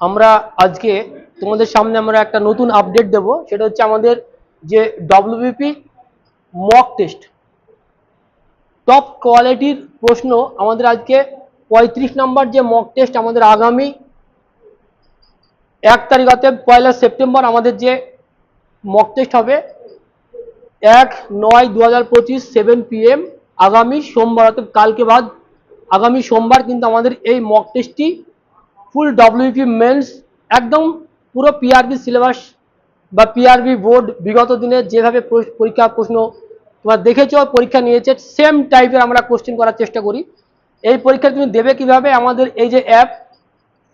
আমরা আজকে তোমাদের সামনে আমরা একটা নতুন আপডেট দেব। সেটা হচ্ছে আমাদের যে ডব্লিউবিপি মক টেস্ট টপ কোয়ালিটির প্রশ্ন আমাদের আজকে পঁয়ত্রিশ নাম্বার যে মক টেস্ট আমাদের আগামী এক তারিখ পয়লা সেপ্টেম্বর আমাদের যে মক টেস্ট হবে, এক নয় দু হাজার পঁচিশ সেভেন পিএম আগামী সোমবার অর্থাৎ কালকে বাদ, আগামী সোমবার কিন্তু আমাদের এই মক টেস্টটি ফুল ডব্লিউপি মেন্স একদম পুরো পিআরবি সিলেবাস বা পিআরবি বোর্ড বিগত দিনে যেভাবে পরীক্ষা প্রশ্ন তোমরা দেখেছ, পরীক্ষা নিয়েছে সেম টাইপের আমরা কোশ্চেন করার চেষ্টা করি। এই পরীক্ষা তুমি দেবে কীভাবে? আমাদের এই যে অ্যাপ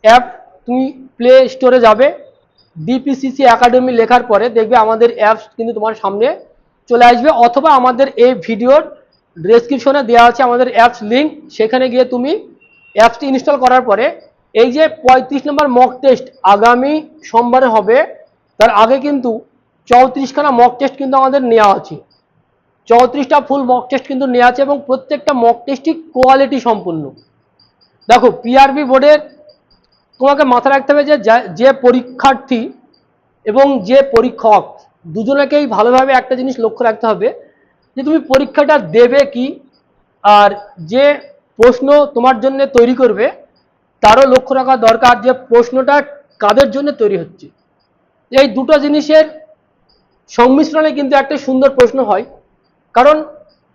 অ্যাপ তুমি প্লে স্টোরে যাবে। ডিপিসিসি একাডেমি লেখার পরে দেখবে আমাদের অ্যাপস কিন্তু তোমার সামনে চলে আসবে, অথবা আমাদের এই ভিডিওর ডেসক্রিপশনে দেওয়া আছে আমাদের অ্যাপস লিঙ্ক সেখানে গিয়ে তুমি অ্যাপসটি ইনস্টল করার পরে এই যে পঁয়ত্রিশ নম্বর মক টেস্ট আগামী সোমবারে হবে, তার আগে কিন্তু চৌত্রিশখানা মক টেস্ট কিন্তু আমাদের নেওয়া আছে। চৌত্রিশটা ফুল মক টেস্ট কিন্তু নেওয়া আছে এবং প্রত্যেকটা মক টেস্টই কোয়ালিটি সম্পূর্ণ। দেখো পিআরবি বোর্ডের তোমাকে মাথায় রাখতে হবে যা- যে পরীক্ষার্থী এবং যে পরীক্ষক দুজনেকেই ভালোভাবে একটা জিনিস লক্ষ্য রাখতে হবে যে, তুমি পরীক্ষাটা দেবে কি? আর যে প্রশ্ন তোমার জন্য তৈরি করবে তারও লক্ষ্য রাখা দরকার যে প্রশ্নটা কাদের জন্য তৈরি হচ্ছে। এই দুটো জিনিসের সংমিশ্রণে কিন্তু একটা সুন্দর প্রশ্ন হয়। কারণ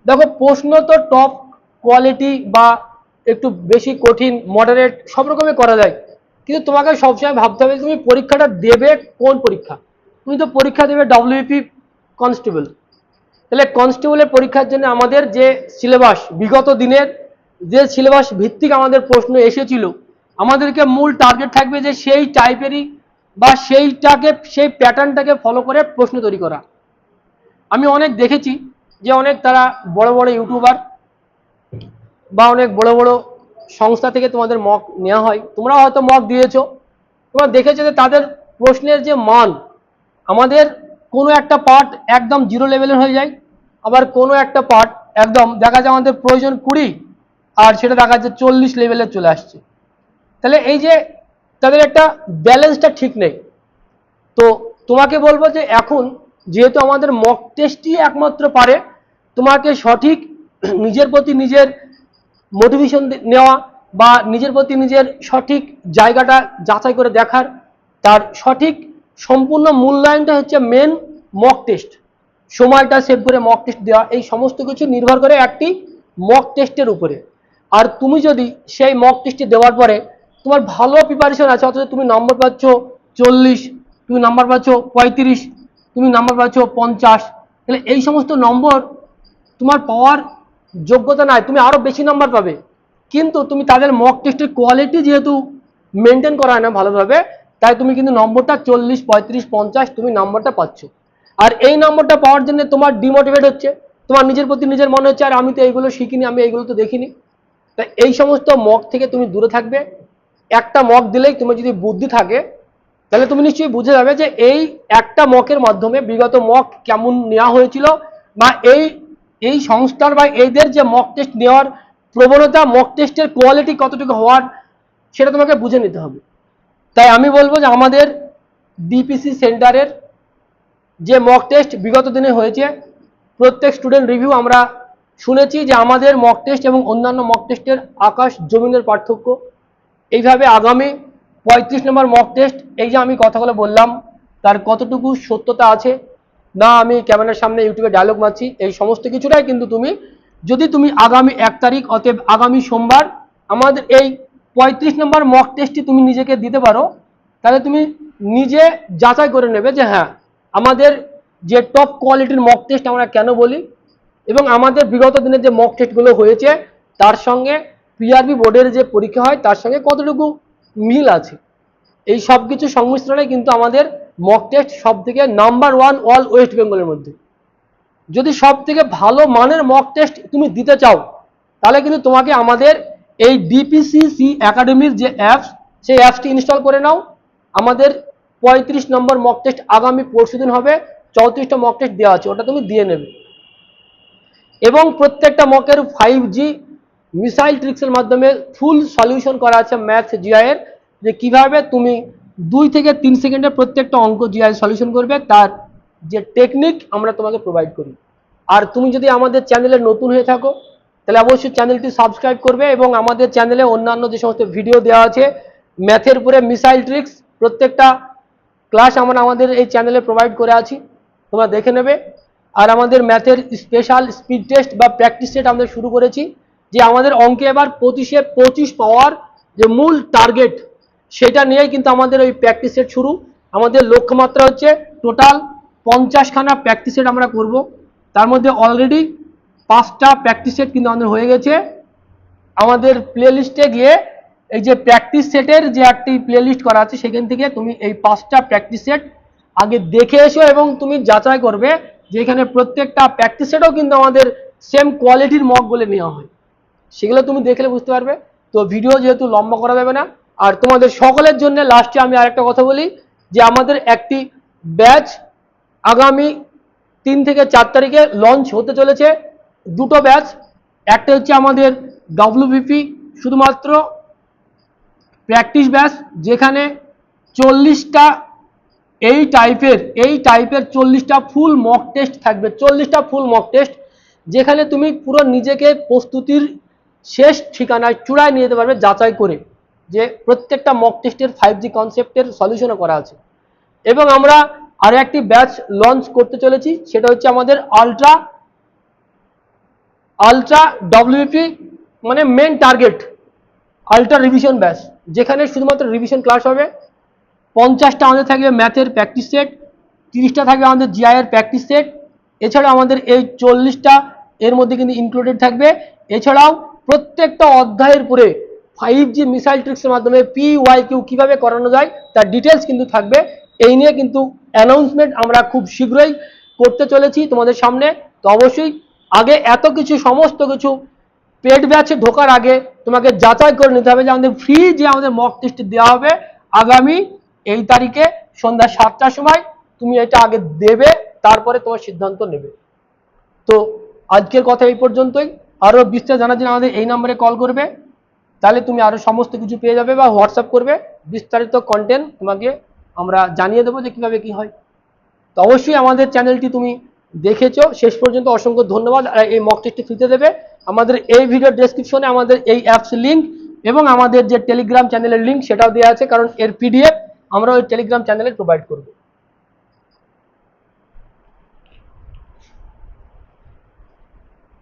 দেখো, প্রশ্ন তো টপ কোয়ালিটি বা একটু বেশি কঠিন মডারেট সব রকমের করা যায়। কিন্তু তোমাকে সবসময় ভাবতে হবে তুমি পরীক্ষাটা দেবে কোন পরীক্ষা? তুমি তো পরীক্ষা দেবে ডব্লিউপি কনস্টেবল তাহলে কনস্টেবলের পরীক্ষার জন্য আমাদের যে সিলেবাস বিগত দিনের যে সিলেবাস ভিত্তিক আমাদের প্রশ্ন এসেছিল আমাদেরকে মূল টার্গেট থাকবে যে সেই টাইপেরই বা সেইটাকে, সেই প্যাটার্নটাকে ফলো করে প্রশ্ন তৈরি করা। আমি অনেক দেখেছি যে অনেক তারা বড় বড় ইউটিউবার বা অনেক বড় বড় সংস্থা থেকে তোমাদের মক নেওয়া হয়। তোমরা হয়তো মক দিয়েছ। তোমরা দেখেছ যে তাদের প্রশ্নের যে মান, আমাদের কোনো একটা পার্ট একদম জিরো লেভেলের হয়ে যায়, আবার কোনো একটা পার্ট একদম দেখা যায় আমাদের প্রয়োজন কুড়ি, আর সেটা দেখা যাচ্ছে চল্লিশ লেভেলে চলে আসছে। তাহলে এই যে তাদের একটা ব্যালেন্সটা ঠিক নেই। তো তোমাকে বলব যে এখন যেহেতু আমাদের মক টেস্টই একমাত্র পারে, তোমাকে সঠিক নিজের প্রতি নিজের মোটিভেশন নেওয়া বা নিজের প্রতি নিজের সঠিক জায়গাটা যাচাই করে দেখার, তার সঠিক সম্পূর্ণ মূল্যায়নটা হচ্ছে মেন মক টেস্ট সময়টা সেভ করে মক টেস্ট দেওয়া, এই সমস্ত কিছু নির্ভর করে একটি মক টেস্টের উপরে। আর তুমি যদি সেই মক টেস্টটি দেওয়ার পরে তোমার ভালো প্রিপারেশন আছে, অথচ তুমি নম্বর পাচ্ছ চল্লিশ, তুমি নাম্বার পাচ্ছ পঁয়ত্রিশ, তুমি নাম্বার পাচ্ছ পঞ্চাশ। তাহলে এই সমস্ত নম্বর তোমার পাওয়ার যোগ্যতা নাই, তুমি আরও বেশি নাম্বার পাবে। কিন্তু তুমি তাদের মক টেস্টের কোয়ালিটি যেহেতু মেনটেন করা হয় না ভালোভাবে, তাই তুমি কিন্তু নম্বরটা চল্লিশ, পঁয়ত্রিশ, পঞ্চাশ তুমি নম্বরটা পাচ্ছ। আর এই নম্বরটা পাওয়ার জন্য তোমার ডিমোটিভেট হচ্ছে। তোমার নিজের প্রতি নিজের মনে হচ্ছে, আর আমি তো এইগুলো শিখিনি, আমি এইগুলো তো দেখিনি। তাই এই সমস্ত মক থেকে তুমি দূরে থাকবে। একটা মক দিলেই তুমি যদি বুদ্ধি থাকে, তাহলে তুমি নিশ্চয়ই বুঝে যাবে যে এই একটা মকের মাধ্যমে বিগত মক কেমন নেওয়া হয়েছিল বা এই এই সংস্থার বা এদের যে মক টেস্ট নেওয়ার প্রবণতা মক টেস্টের কোয়ালিটি কতটুকু হওয়ার, সেটা তোমাকে বুঝে নিতে হবে। তাই আমি বলব যে আমাদের ডিপিসি সেন্টারের যে মক টেস্ট বিগত দিনে হয়েছে, প্রত্যেক স্টুডেন্ট রিভিউ আমরা শুনেছি যে আমাদের মক টেস্ট এবং অন্যান্য মক টেস্টের আকাশ জমিনের পার্থক্য এইভাবে আগামী পঁয়ত্রিশ নম্বর মক টেস্ট এই যে আমি কথাগুলো বললাম, তার কতটুকু সত্যতা আছে, না আমি ক্যামেরার সামনে ইউটিউবে ডায়লগ মারছি, এই সমস্ত কিছুটাই কিন্তু তুমি, যদি তুমি আগামী এক তারিখ অতএব আগামী সোমবার আমাদের এই পঁয়ত্রিশ নম্বর মক টেস্টটি তুমি নিজেকে দিতে পারো, তাহলে তুমি নিজে যাচাই করে নেবে যে হ্যাঁ আমাদের যে টপ কোয়ালিটির মক টেস্ট আমরা কেন বলি, এবং আমাদের বিগত দিনের যে মক টেস্টগুলো হয়েছে, তার সঙ্গে পিআরবি বোর্ডের যে পরীক্ষা হয়, তার সঙ্গে কতটুকু মিল আছে? এই সব কিছু সংমিশ্রণে কিন্তু আমাদের মক টেস্ট সব থেকে নাম্বার ওয়ান অল ওয়েস্ট বেঙ্গলের মধ্যে। যদি সব থেকে ভালো মানের মক টেস্ট তুমি দিতে চাও, তাহলে কিন্তু তোমাকে আমাদের এই ডিপিসিসি একাডেমির যে অ্যাপস সেই অ্যাপসটি ইনস্টল করে নাও। আমাদের পঁয়ত্রিশ নম্বর মক টেস্ট আগামী পরশুদিন হবে, চৌত্রিশটা মক টেস্ট দেওয়া আছে, ওটা তুমি দিয়ে নেবে। এবং প্রত্যেকটা মকের ফাইভ জি মিসাইল ট্রিক্সের মাধ্যমে ফুল সলিউশন করা আছে ম্যাথস জিআইয়ের যে কীভাবে তুমি দুই থেকে তিন সেকেন্ডে প্রত্যেকটা অঙ্ক জিআই সলিউশন করবে, তার যে টেকনিক আমরা তোমাকে প্রোভাইড করি। আর তুমি যদি আমাদের চ্যানেলে নতুন হয়ে থাকো, তাহলে অবশ্যই চ্যানেলটি সাবস্ক্রাইব করবে এবং আমাদের চ্যানেলে অন্যান্য যে সমস্ত ভিডিও দেওয়া আছে ম্যাথের উপরে মিসাইল ট্রিক্স, প্রত্যেকটা ক্লাস আমরা আমাদের এই চ্যানেলে প্রোভাইড করে আছি, তোমরা দেখে নেবে। আর আমাদের ম্যাথের স্পেশাল স্পিড টেস্ট বা প্র্যাকটিস সেট আমরা শুরু করেছি। যে আমাদের অঙ্কে এবার পঁচিশে পঁচিশ পাওয়ার যে মূল টার্গেট সেটা নিয়েই কিন্তু আমাদের ওই প্র্যাকটিস সেট শুরু। আমাদের লক্ষ্যমাত্রা হচ্ছে টোটাল পঞ্চাশখানা প্র্যাকটিস সেট আমরা করব। তার মধ্যে অলরেডি পাঁচটা প্র্যাকটিস সেট কিন্তু আমাদের হয়ে গেছে। আমাদের প্লে লিস্টে গিয়ে এই যে প্র্যাকটিস সেটের যে একটি প্লে লিস্ট করা আছে, সেখান থেকে তুমি এই পাঁচটা প্র্যাকটিস সেট আগে দেখে এসো এবং তুমি যাচাই করবে যে এখানে প্রত্যেকটা প্র্যাকটিস সেটও কিন্তু আমাদের সেম কোয়ালিটির মক বলে নেওয়া হয়। সেগুলো তুমি দেখলে বুঝতে পারবে। তো ভিডিও যেহেতু লম্বা করা যাবে না, আর তোমাদের সকলের জন্য লাস্টে আমি আরেকটা কথা বলি, যে আমাদের একটি ব্যাচ আগামী তিন থেকে চার তারিখে লঞ্চ হতে চলেছে। দুটো ব্যাচ একটা হচ্ছে আমাদের ডব্লিউবিপি শুধুমাত্র প্র্যাকটিস ব্যাচ যেখানে চল্লিশটা এই টাইপের এই টাইপের চল্লিশটা ফুল মক টেস্ট থাকবে। চল্লিশটা ফুল মক টেস্ট যেখানে তুমি পুরো নিজেকে প্রস্তুতির শেষ ঠিকানায় চূড়ায় নিয়ে যেতে পারবে যাচাই করে যে প্রত্যেকটা মক টেস্টের ফাইভ জি কনসেপ্টের সলিউশনও করা আছে। এবং আমরা আরও একটি ব্যাচ লঞ্চ করতে চলেছি, সেটা হচ্ছে আমাদের আলট্রা আলট্রা ডব্লিউপি মানে main target ultra revision batch যেখানে শুধুমাত্র রিভিশন ক্লাস হবে। পঞ্চাশটা আমাদের থাকবে ম্যাথের প্র্যাকটিস সেট তিরিশটা থাকবে আমাদের জিআইয়ের প্র্যাকটিস সেট এছাড়া আমাদের এই চল্লিশটা এর মধ্যে কিন্তু ইনক্লুডেড থাকবে। এছাড়াও প্রত্যেকটা অধ্যায়ের পরে ফাইভ জি মিসাইল ট্রিক্সের মাধ্যমে পি ওয়াই কিউ কীভাবে করানো যায়, তার ডিটেলস কিন্তু থাকবে। এই নিয়ে কিন্তু অ্যানাউন্সমেন্ট আমরা খুব শীঘ্রই করতে চলেছি তোমাদের সামনে। তো অবশ্যই আগে এত কিছু, সমস্ত কিছু পেড ব্যাচে ঢোকার আগে তোমাকে যাচাই করে নিতে হবে যে আমাদের ফ্রি যে আমাদের মক টেস্ট দেওয়া হবে, আগামী এই তারিখে সন্ধ্যা সাতটার সময় তুমি এটা আগে দেবে, তারপরে তোমার সিদ্ধান্ত নেবে। তো আজকের কথা এই পর্যন্তই। আরও বিস্তার জানার জন্য আমাদের এই নম্বরে কল করবে। তাহলে তুমি আরও সমস্ত কিছু পেয়ে যাবে বা হোয়াটসঅ্যাপ করবে। বিস্তারিত কন্টেন্ট তোমাকে আমরা জানিয়ে দেবো যে কীভাবে কী হয়। তো অবশ্যই আমাদের চ্যানেলটি তুমি দেখেছ। শেষ পর্যন্ত অসংখ্য ধন্যবাদ। আর এই মক টেস্টটি ফ্রিতে দেবে। আমাদের এই ভিডিও ডেসক্রিপশনে আমাদের এই অ্যাপস লিঙ্ক এবং আমাদের যে টেলিগ্রাম চ্যানেলের লিঙ্ক সেটাও দেওয়া আছে। কারণ এর পিডিএফ আমরা ওই টেলিগ্রাম চ্যানেলে প্রোভাইড করব।